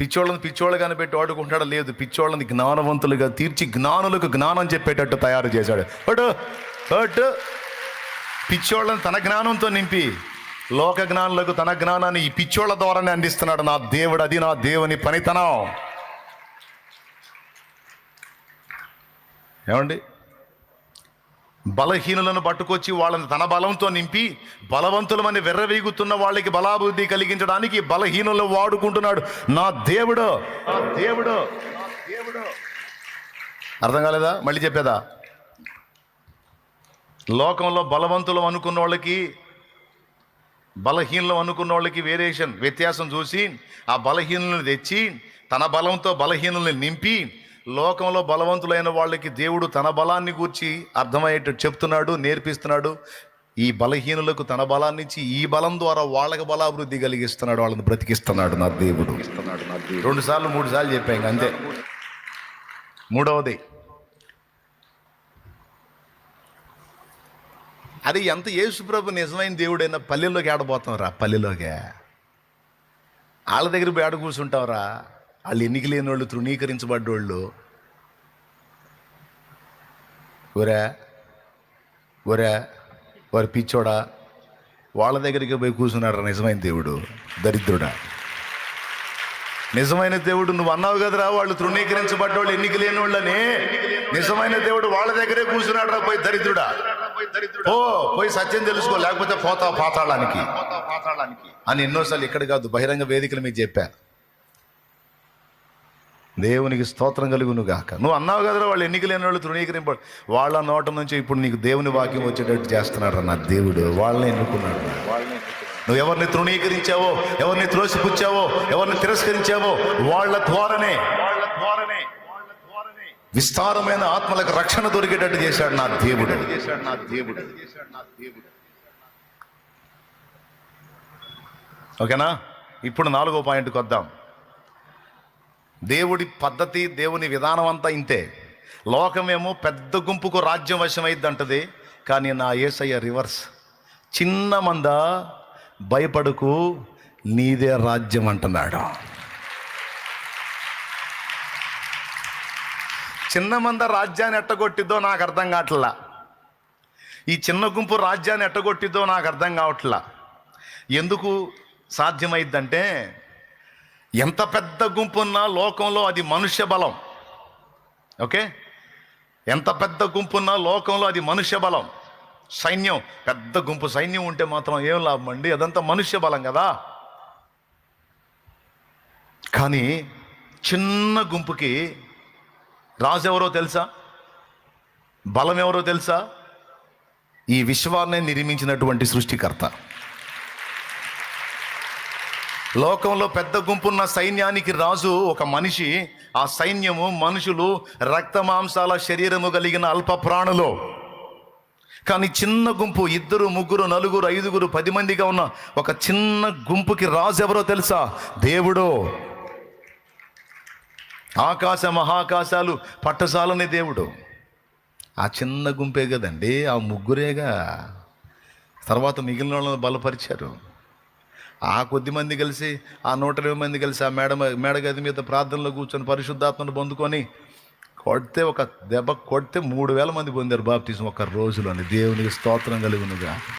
పిచ్చోళ్ళని పిచ్చోళ్ళు కనిపెట్టి వాడుకుంటాడు లేదు. పిచ్చోళ్ళని జ్ఞానవంతులుగా తీర్చి జ్ఞానులకు జ్ఞానం చెప్పేటట్టు తయారు చేశాడు. అటు అటు. పిచ్చోళ్ళని తన జ్ఞానంతో నింపి లోక జ్ఞానులకు తన జ్ఞానాన్ని ఈ పిచ్చోళ్ళ ద్వారానే అందిస్తున్నాడు నా దేవుడు. అది నా దేవుని పనితనం. ఏమండి? బలహీనులను పట్టుకొచ్చి వాళ్ళని తన బలంతో నింపి బలవంతులమని వెర్రవేగుతున్న వాళ్ళకి బలాభివృద్ధి కలిగించడానికి బలహీనులను వాడుకుంటున్నాడు. నా దేవుడు దేవుడు దేవుడు. అర్థం కాలేదా? మళ్ళీ చెప్పేదా? లోకంలో బలవంతులు అనుకున్న వాళ్ళకి బలహీనులు అనుకున్న వాళ్ళకి వేరియేషన్ వ్యత్యాసం చూసి ఆ బలహీనులను తెచ్చి తన బలంతో బలహీనుల్ని నింపి లోకంలో బలవంతులైన వాళ్ళకి దేవుడు తన బలాన్ని గూర్చి అర్థమయ్యేటట్టు చెప్తున్నాడు నేర్పిస్తున్నాడు. ఈ బలహీనులకు తన బలాన్ని ఇచ్చి ఈ బలం ద్వారా వాళ్ళకి బలాభివృద్ధి కలిగిస్తున్నాడు వాళ్ళని బ్రతికిస్తున్నాడు నా దేవుడు. రెండు సార్లు మూడు సార్లు చెప్పాను అంతే. మూడవది. అది ఎంత యేసుప్రభు నిజమైన దేవుడైనా పల్లెల్లోకి ఆడబోతాం రా పల్లెలోకే. వాళ్ళ దగ్గర పోయి ఆడ కూర్చుంటావురా వాళ్ళు ఎన్నిక లేని వాళ్ళు తృణీకరించబడ్డోళ్ళు. ఒరే ఒరే వారి పిచ్చోడా వాళ్ళ దగ్గరికి పోయి కూర్చున్నాడు నిజమైన దేవుడు దరిద్రుడా. నిజమైన దేవుడు నువ్వు అన్నావు కదరా వాళ్ళు తృణీకరించబడ్డోళ్ళు ఎన్నిక లేని వాళ్ళని నిజమైన దేవుడు వాళ్ళ దగ్గరే కూర్చున్నాడు రా పోయి దరిద్రుడా. ఓ పోయి సత్యం తెలుసుకో లేకపోతే పోతా పాతాళానికి. అని ఎన్నోసార్లు ఇక్కడ కాదు బహిరంగ వేదికల మీద చెప్పా. దేవునికి స్తోత్రం కలుగును గాక. నువ్వు అన్నావు కదరా వాళ్ళు ఎన్నిక లేని వాళ్ళు తృణీకరింప వాళ్ళ నోట నుంచి ఇప్పుడు నీకు దేవుని వాక్యం వచ్చేటట్టు చేస్తున్నాడు నా దేవుడు. వాళ్ళని ఎన్నుకున్నాడు. నువ్వు ఎవరిని తృణీకరించావో ఎవరిని త్రోసిపుచ్చావో ఎవరిని తిరస్కరించావో వాళ్ళ ద్వారానే వాళ్ళ ద్వారానే విస్తారమైన ఆత్మలకు రక్షణ దొరికేటట్టు చేశాడు నా దేవుడు చేశాడు నా దేవుడు. ఓకేనా? ఇప్పుడు నాలుగో పాయింట్కి వద్దాం. దేవుడి పద్ధతి దేవుని విధానం అంతా ఇంతే. లోకమేమో పెద్ద గుంపుకు రాజ్యం వశమైద్ది అంటది కానీ నా ఏసయ్య రివర్స్. చిన్న మంద భయపడుకు నీదే రాజ్యం అంటున్నాడు. చిన్న మంద రాజ్యాన్ని ఎట్టగొట్టిద్దో నాకు అర్థం కావట్లా. ఈ చిన్న గుంపు రాజ్యాన్ని ఎట్టగొట్టిద్దో నాకు అర్థం కావట్లా. ఎందుకు సాధ్యమైద్దంటే ఎంత పెద్ద గుంపు ఉన్నా లోకంలో అది మనుష్య బలం. ఓకే? ఎంత పెద్ద గుంపు ఉన్నా లోకంలో అది మనుష్య బలం. సైన్యం పెద్ద గుంపు సైన్యం ఉంటే మాత్రం ఏం లాభం అండి? అదంతా మనుష్య బలం కదా. కానీ చిన్న గుంపుకి రాజు ఎవరో తెలుసా? బలం ఎవరో తెలుసా? ఈ విశ్వాన్ని నిర్మించినటువంటి సృష్టికర్త. లోకంలో పెద్ద గుంపున్న సైన్యానికి రాజు ఒక మనిషి. ఆ సైన్యము మనుషులు రక్త మాంసాల శరీరము కలిగిన అల్ప ప్రాణులు. కానీ చిన్న గుంపు ఇద్దరు ముగ్గురు నలుగురు ఐదుగురు పది మందిగా ఉన్న ఒక చిన్న గుంపుకి రాజు ఎవరో తెలుసా? దేవుడు. ఆకాశ మహాకాశాలు పట్టసాలని దేవుడు. ఆ చిన్న గుంపే కదండి ఆ ముగ్గురేగా. తర్వాత మిగిలిన వాళ్ళని బలపరిచారు. ఆ కొద్ది మంది కలిసి ఆ నూట ఇరవై మంది కలిసి ఆ మేడ మేడగది మీద ప్రార్థనలో కూర్చొని పరిశుద్ధాత్మను పొందుకొని కొడితే ఒక దెబ్బ కొడితే మూడు వేల మంది పొందారు బాప్తీసం ఒక రోజులోని. దేవునికి స్తోత్రం కలిగినగా.